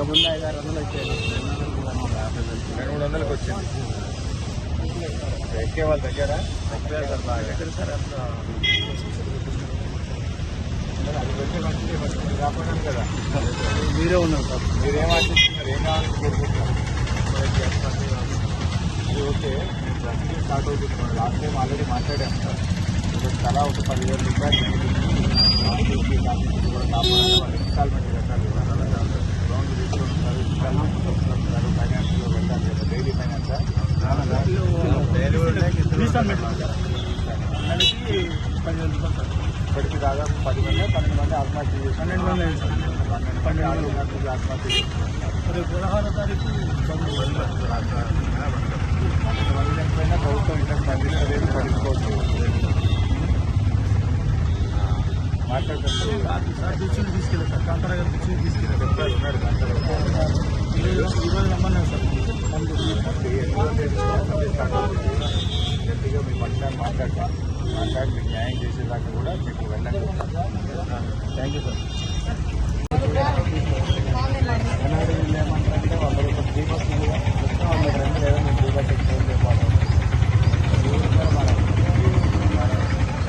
ఇంతకుముందు ఐదు ఆరు వందలు వచ్చాయి. రెండు వందలకు వచ్చింది ఎక్కే వాళ్ళ దగ్గర ఎక్కే సార్ బాగా సార్ అట్లా. అది కాకపోవడం కదా మీరే ఉన్నారు సార్ మీరేం ఆశిస్తున్నారు? ఏం కావాలని కోరుకుంటున్నారు? అది ఓకే. స్టార్ట్ అవుతుంది. లాస్ట్ టైం ఆల్రెడీ మాట్లాడాం సార్ ఇప్పుడు తలా ఒక పదివేల రూపాయలు కాపాడాలి వాళ్ళు ఇన్స్టాల్మెంట్ నెలకి పదివేల రూపాయలు సార్ ఇప్పటికి దాదాపు పది మంది పన్నెండు మంది ఆత్మహత్య చేసి పన్నెండు మంది అయింది సార్ పన్నెండు మంది ఆత్మహత్య ఆత్మహత్య చేసుకుంటున్నారు రేపు పదహారో తారీఖు పన్నెండు మంది చనిపోయినా ప్రభుత్వం ఇంకా స్పందించలేదు పట్టించుకోవచ్చు మాట్లాడుతున్నారు సార్ టీచింగ్ తీసుకెళ్ళారు సార్ కాంతారా గారు టీచింగ్ తీసుకెళ్ళారు చెప్పారు ఉన్నాడు గంటలు ఈరోజు ఈరోజు రమ్మన్నారు సార్ గట్టిగా మీ పక్షాన్ని మాట్లాడతాం మాట్లాడి మీకు న్యాయం చేసేదాకా కూడా మీకు వెళ్ళండి. థ్యాంక్ యూ సార్ వీళ్ళు ఏమంటారంటే వంద రూపాయలు ఫ్రీ బస్ వంద రెండు లేదా మేము ఫ్రీ బస్ ఎక్కువ చెప్పాలి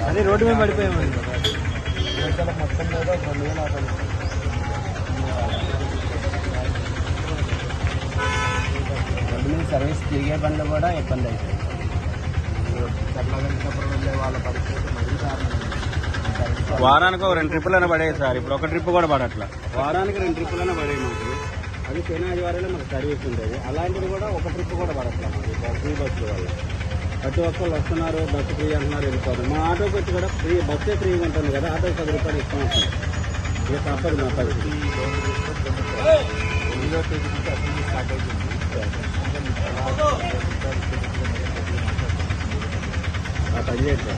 అది రోడ్డు మీద పడిపోయామండి. మొత్తం మీద రెండు వేల సర్వీస్ తిరిగే బండ్లు కూడా ఇబ్బంది అవుతుంది వెళ్ళే వాళ్ళ పరిస్థితి మరీ దారుణం వారానికి ఒక రెండు ట్రిప్పులైనా పడేది సార్. ఇప్పుడు ఒక ట్రిప్ కూడా పడట్లా. వారానికి రెండు ట్రిప్పులైనా పడేది మాకు. అది శని ఆదివారాలే మాకు సర్వీస్ ఉండేది. అలాంటిది కూడా ఒక ట్రిప్ కూడా పడట్లా మాకు. ఫ్రీ బస్సు వల్ల. ప్రతి ఒక్కళ్ళు వస్తున్నారు బస్సు ఫ్రీ అంటున్నారు వెళ్ళిపోతారు. మా ఆటోకి వచ్చి కూడా ఫ్రీ బస్సే ఫ్రీగా ఉంటుంది కదా ఆటోకి పది రూపాయలు ఇస్తాం ఇక తప్పదు మా పరిస్థితి. Cañete.